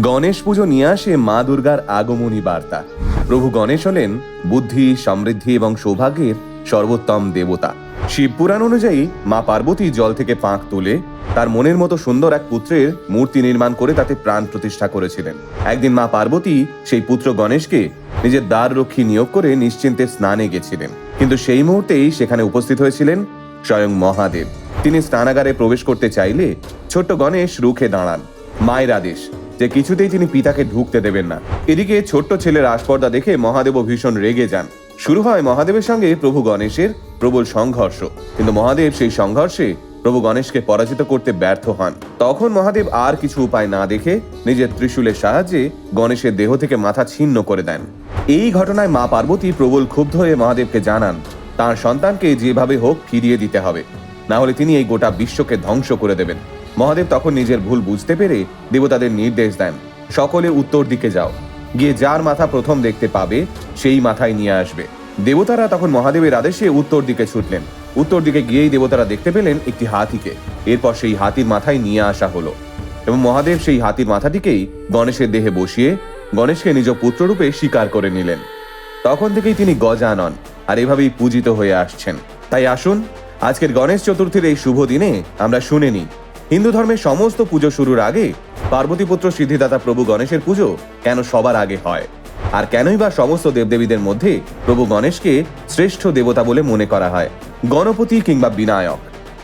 গণেশ পুজো নিয়ে আসে মা দুর্গার আগমনী বার্তা। প্রভু গণেশ হলেন বুদ্ধি, সমৃদ্ধি এবং সৌভাগ্যের সর্বোত্তম দেবতা। শিবপুরাণ অনুযায়ী মা পার্বতী জল থেকে পাঁক তুলে তার মনের মতো সুন্দর এক পুত্রের মূর্তি নির্মাণ করে তাতে প্রাণ প্রতিষ্ঠা করেছিলেন। একদিন মা পার্বতী সেই পুত্র গণেশকে নিজের দ্বার রক্ষী নিয়োগ করে নিশ্চিন্তে স্নানে গেছিলেন। কিন্তু সেই মুহূর্তেই সেখানে উপস্থিত হয়েছিলেন স্বয়ং মহাদেব। তিনি স্নানাগারে প্রবেশ করতে চাইলে ছোট্ট গণেশ রুখে দাঁড়ান। মায়ের আদেশ যে কিছুতেই তিনি পিতাকে ঢুকতে দেবেন না। এদিকে ছোট্ট ছেলের আস্পর্দা দেখে মহাদেবও ভীষণ রেগে যান। শুরু হয় মহাদেবের সঙ্গে প্রভু গণেশের প্রবল সংঘর্ষ। কিন্তু মহাদেব সেই সংঘর্ষে প্রভু গণেশকে পরাজিত করতে ব্যর্থ হন। তখন মহাদেব আর কিছু উপায় না দেখে নিজের ত্রিশূলের সাহায্যে গণেশের দেহ থেকে মাথা ছিন্ন করে দেন। এই ঘটনায় মা পার্বতী প্রবল ক্ষুব্ধ হয়ে মহাদেবকে জানান, তার সন্তানকে যেভাবে হোক ফিরিয়ে দিতে হবে। না হলে তিনি এই গোটা বিশ্বকে ধ্বংস করে দেবেন। মহাদেব তখন নিজের ভুল বুঝতে পেরে দেবতাদের নির্দেশ দেন, সকলে উত্তর দিকে যাও। গিয়ে যার মাথা প্রথম দেখতে পাবে, সেই মাথায় নিয়ে আসবে। দেবতারা তখন মহাদেবের আদেশে উত্তর দিকে ছুটলেন। উত্তর দিকে গিয়েই দেবতারা দেখতে পেলেন একটি হাতিকে। এরপর সেই হাতির মাথায় নিয়ে আসা হলো এবং মহাদেব সেই হাতির মাথাটিকেই গণেশের দেহে বসিয়ে গণেশকে নিজ পুত্ররূপে স্বীকার করে নিলেন। তখন থেকেই তিনি গজানন আর এভাবেই পূজিত হয়ে আসছেন। তাই আসুন, আজকের গণেশ চতুর্থীর এই শুভ দিনে আমরা শুনে নিই হিন্দু ধর্মের সমস্ত পুজো শুরুর আগে পার্বতীপুত্র সিদ্ধিদাতা প্রভু গণেশের পুজো কেন সবার আগে হয়? আর কেনই বা সমস্ত দেবদেবীদের মধ্যে প্রভু গণেশকে শ্রেষ্ঠ দেবতা বলে মনে করা হয়? গণপতি কিংবা বিনায়ক।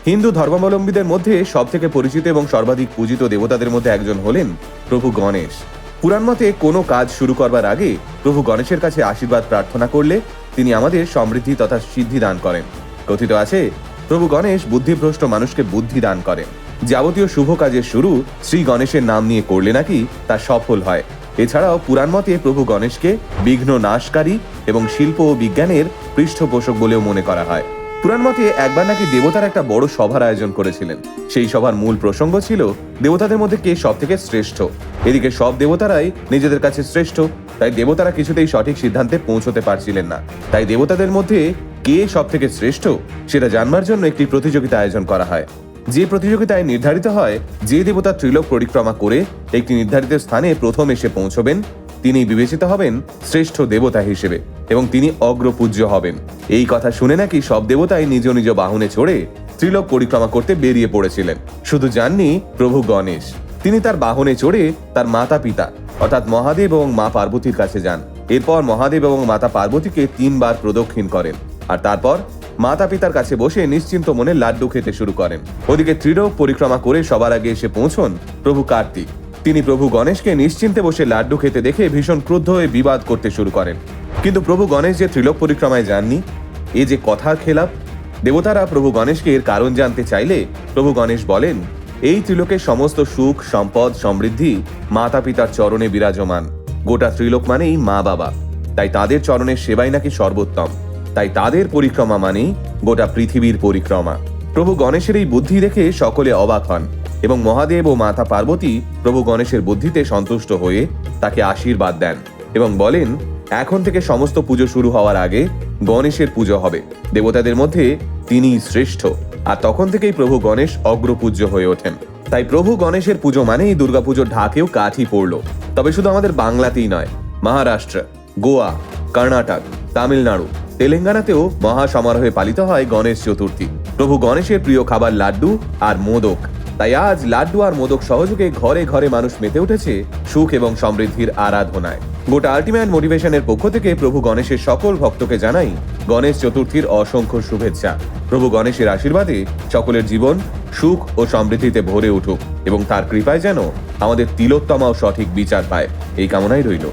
হিন্দু ধর্মাবলম্বীদের মধ্যে সব থেকে পরিচিত এবং সর্বাধিক পূজিত দেবতাদের মধ্যে একজন হলেন প্রভু গণেশ। পুরাণ মতে কোনো কাজ শুরু করবার আগে প্রভু গণেশের কাছে আশীর্বাদ প্রার্থনা করলে তিনি আমাদের সমৃদ্ধি তথা সিদ্ধি দান করেন। কথিত আছে, প্রভু গণেশ বুদ্ধিভ্রষ্ট মানুষকে বুদ্ধি দান করেন। যাবতীয় শুভ কাজের শুরু শ্রী গণেশের নাম নিয়ে করলে নাকি তা সফল হয়। এছাড়াও পুরাণ মতে প্রভু গণেশকে বিঘ্ন নাশকারী এবং শিল্প ও বিজ্ঞানের পৃষ্ঠপোষক বলেও মনে করা হয়। পুরাণ মতে একবার নাকি দেবতার একটা বড় সভার আয়োজন করেছিলেন। সেই সভার মূল প্রসঙ্গ ছিল, দেবতাদের মধ্যে কে সব থেকে শ্রেষ্ঠ? এদিকে সব দেবতারাই নিজেদের কাছে শ্রেষ্ঠ, তাই দেবতারা কিছুতেই সঠিক সিদ্ধান্তে পৌঁছতে পারছিলেন না। তাই দেবতাদের মধ্যে কে সব থেকে শ্রেষ্ঠ সেটা জানবার জন্য একটি প্রতিযোগিতা আয়োজন করা হয়। যে প্রতিযোগিতায় নির্ধারিত হয়, যে দেবতা ত্রিলোক পরিক্রমা করে একটি নির্ধারিত স্থানে প্রথম এসে পৌঁছবেন, তিনি বিবেচিত হবেন শ্রেষ্ঠ দেবতা হিসেবে এবং তিনি অগ্রপূজ্য হবেন। এই কথা শুনে নাকি সব দেবতাই নিজ নিজ বাহনে চড়ে ত্রিলোক পরিক্রমা করতে বেরিয়ে পড়েছিলেন। শুধু যাননি, প্রভু গণেশ। তিনি তার বাহনে চড়ে তার মাতা পিতা অর্থাৎ মহাদেব এবং মা পার্বতীর কাছে যান। এরপর মহাদেব এবং মাতা পার্বতীকে তিনবার প্রদক্ষিণ করেন। আর তারপর মাতা পিতার কাছে বসে নিশ্চিন্ত মনে লাড্ডু খেতে শুরু করেন। ওদিকে ত্রিলোক পরিক্রমা করে সবার আগে এসে পৌঁছন প্রভু কার্তিক। তিনি প্রভু গণেশকে নিশ্চিন্তে বসে লাড্ডু খেতে দেখে ভীষণ ক্রুদ্ধ হয়ে বিবাদ করতে শুরু করেন। কিন্তু প্রভু গণেশ যে ত্রিলোক পরিক্রমায় যাননি, এ যে কথার খেলাপ, দেবতারা প্রভু গণেশকে এর কারণ জানতে চাইলে প্রভু গণেশ বলেন, এই ত্রিলোকের সমস্ত সুখ, সম্পদ, সমৃদ্ধি মাতা পিতার চরণে বিরাজমান। গোটা ত্রিলোক মানেই মা বাবা তাই তাদের চরণের সেবাই নাকি সর্বোত্তম। তাই তাদের পরিক্রমা মানেই গোটা পৃথিবীর পরিক্রমা। প্রভু গণেশের এই বুদ্ধি দেখে সকলে অবাক হন এবং মহাদেব ও মাতা পার্বতী প্রভু গণেশের বুদ্ধিতে সন্তুষ্ট হয়ে তাকে আশীর্বাদ দেন এবং বলেন, এখন থেকে সমস্ত পুজো শুরু হওয়ার আগে গণেশের পুজো হবে। দেবতাদের মধ্যে তিনিই শ্রেষ্ঠ। আর তখন থেকেই প্রভু গণেশ অগ্রপূজ্য হয়ে ওঠেন। তাই প্রভু গণেশের পুজো মানেই দুর্গাপুজোর ঢাকেও কাঠি পড়ল। তবে শুধু আমাদের বাংলাতেই নয়, মহারাষ্ট্র, গোয়া, কর্ণাটক, তামিলনাড়ু তেলেঙ্গানাতেও মহা সমারোহে পালিত হয় গণেশ চতুর্থী। প্রভু গণেশের প্রিয় খাবার লাড্ডু আর মোদক। তাই আজ লাড্ডু আর মোদক সহযোগে ঘরে ঘরে মানুষ মেতে উঠেছে সুখ এবং সমৃদ্ধির আরাধনায়। গোটা আল্টিমেট মোটিভেশনের পক্ষ থেকে প্রভু গণেশের সকল ভক্তকে জানাই গণেশ চতুর্থীর অসংখ্য শুভেচ্ছা। প্রভু গণেশের আশীর্বাদে সকলের জীবন সুখ ও সমৃদ্ধিতে ভরে উঠুক এবং তার কৃপায় যেন আমাদের তিলোত্তমাও সঠিক বিচার পায়। এই কামনাই রইল।